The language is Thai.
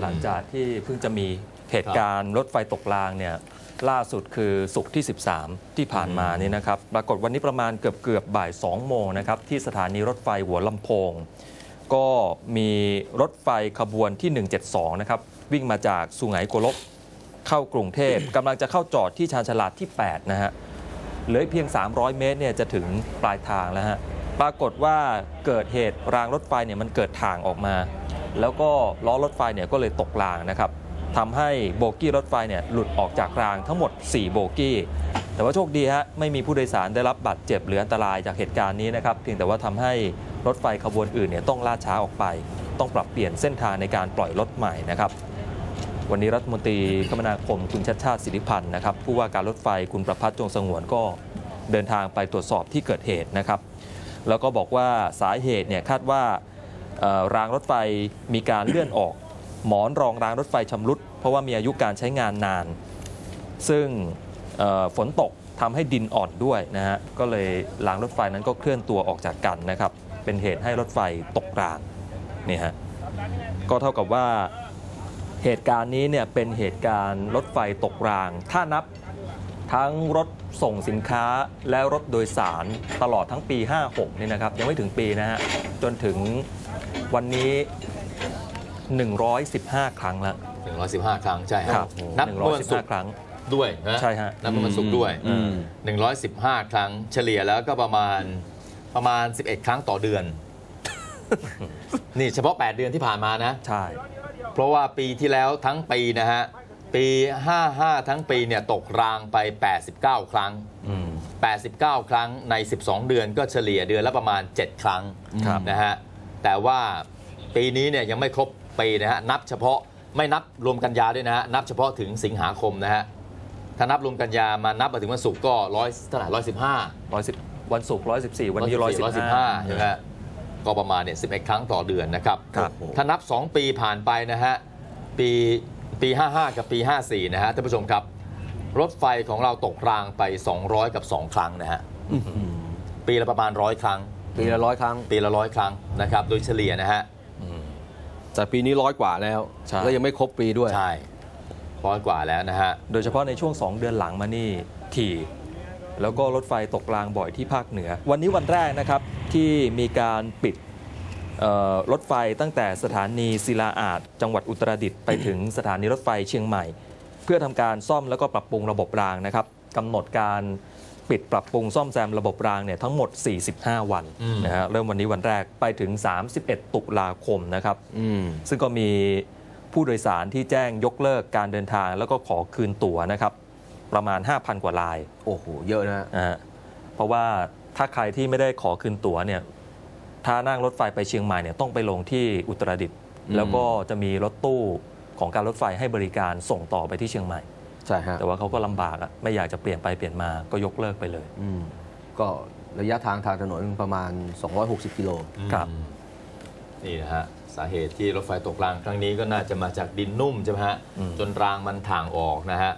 หลังจากที่เพิ่งจะมีเหตุการณ์รถไฟตกรางเนี่ยล่าสุดคือสุกร์ที่ 13 ที่ผ่านมานี่นะครับปรากฏวันนี้ประมาณเกือบเกือบบ่าย 2 โมงนะครับที่สถานีรถไฟหัวลำโพง ก็มีรถไฟขบวนที่ 172 นะครับ วิ่งมาจากสุไหงโกลกเข้ากรุงเทพกำลังจะเข้าจอดที่ชานฉลาดที่ 8 นะฮะเหลืออีกเพียง 300 เมตรเนี่ยจะถึงปลายทางแล้วฮะปรากฏว่าเกิดเหตุรางรถไฟเนี่ยมันเกิดทางออกมาแล้วก็ล้อรถไฟเนี่ยก็เลยตกรางนะครับทำให้โบกี้รถไฟเนี่ยหลุดออกจากรางทั้งหมด 4 โบกี้ แต่ว่าโชคดีฮะไม่มีผู้โดยสารได้รับบาดเจ็บหรืออันตรายจากเหตุการณ์นี้นะครับเพียงแต่ว่าทำให้รถไฟขบวนอื่นเนี่ยต้องล่าช้าออกไป ต้องปรับเปลี่ยนเส้นทางในการปล่อยรถใหม่นะครับวันนี้รัฐมนตรีคมนาคมคุณชัดชาติสิทธิพันธ์นะครับผู้ว่าการรถไฟคุณประพัฒน์จงสงวนก็เดินทางไปตรวจสอบที่เกิดเหตุนะครับ แล้วก็บอกว่าสาเหตุเนี่ยคาดว่า รางรถไฟมีการเลื่อนออก หมอนรองรางรถไฟชำรุด เพราะว่ามีอายุการใช้งานนาน ซึ่งฝนตกทำให้ดินอ่อนด้วยนะฮะก็เลยรางรถไฟนั้นก็เคลื่อนตัวออกจากกันนะครับ เป็นเหตุให้รถไฟตกรางนี่ฮะก็เท่ากับว่าเหตุการณ์นี้เนี่ยเป็นเหตุการณ์รถไฟตกราง ถ้านับทั้งรถส่งสินค้าและรถโดยสารตลอดทั้งปี 56 นี่นะครับ ยังไม่ถึงปีนะฮะ จนถึง วันนี้ 115 ครั้งแล้ว 115 ครั้งใช่ครับนับเมื่อวันศุก115ร์ครั้งด้วยนะใช่ฮะนับเมื่อวันศุกร์ด้วยอืม115 ครั้งเฉลี่ยแล้วก็ประมาณประมาณ 11 ครั้งต่อเดือน นี่เฉพาะ 8 เดือนที่ผ่านมานะใช่เพราะว่าปีที่แล้วทั้งปีนะฮะปี 55 ทั้งปีเนี่ยตกรางไป 89 ครั้งอืม89 ครั้งใน 12 เดือนก็เฉลี่ยเดือนละประมาณ 7 ครั้งครับนะฮะ แต่ว่าปีนี้เนี่ยยังไม่ครบปีนะฮะนับเฉพาะไม่นับรวมกันยาด้วยนะฮะนับเฉพาะถึงสิงหาคมนะฮะถ้านับรวมกันยามานับมาถึงวันศุกร์ก็ร้อยเท่าไหร่ร้อยสิบห้า110วันศุกร์114วันนี้ร้อยสิบห้าใช่ไหม115ฮะก็ประมาณเนี่ยสิบเอ็ดครั้งต่อเดือนนะครับครับถ้านับ 2 ปีผ่านไปนะฮะปีปี55 กับปี 54 นะฮะท่านผู้ชมครับ รถไฟของเราตกรางไป 200 กับ 2 ครั้งนะฮะปีละประมาณร้อยครั้ง ปีละร้อยครั้ง ปีละร้อยครั้งนะครับ โดยเฉลี่ยนะฮะแต่ปีนี้ร้อยกว่าแล้ว ใช่ แล้วยังไม่ครบปีด้วย ใช่ร้อยกว่าแล้วนะฮะ โดยเฉพาะในช่วง 2 เดือนหลังมานี่ถี่ แล้วก็รถไฟตกรางบ่อยที่ภาคเหนือ วันนี้วันแรกนะครับที่มีการปิดเอ่อรถไฟตั้งแต่สถานีศิลาอาจจังหวัดอุตรดิตถ์ไปถึงสถานีรถไฟเชียงใหม่ เพื่อทำการซ่อมแล้วก็ปรับปรุงระบบรางนะครับกำหนดการ ปิดปรับปรุงซ่อมแซมระบบรางเนี่ยทั้งหมด 45 วันอืมนะฮะเริ่มวันนี้วันแรกไปถึง 31 ตุลาคมนะครับอืมซึ่งก็มีผู้โดยสารที่แจ้งยกเลิกการเดินทาง แล้วก็ขอคืนตั๋วนะครับ ประมาณ 5,000 กว่าราย โอ้โห เยอะนะฮะนะฮะเพราะว่าถ้าใครที่ไม่ได้ขอคืนตั๋วเนี่ยถ้านั่งรถไฟไปเชียงใหม่เนี่ยต้องไปลงที่อุตรดิตถ์อืมแล้วก็จะมีรถตู้ของการรถไฟให้บริการส่งต่อไปที่เชียงใหม่ ใช่ฮะแต่ว่าเขาก็ลำบากอะไม่อยากจะเปลี่ยนไปเปลี่ยนมาก็ยกเลิกไปเลยอืมก็ระยะทางทางถนนประมาณ 260 กิโลครับอืมนี่นะฮะสาเหตุที่รถไฟตกรางครั้งนี้ก็น่าจะมาจากดินนุ่มใช่ไหมฮะอืมจนรางมันถ่างออกนะฮะ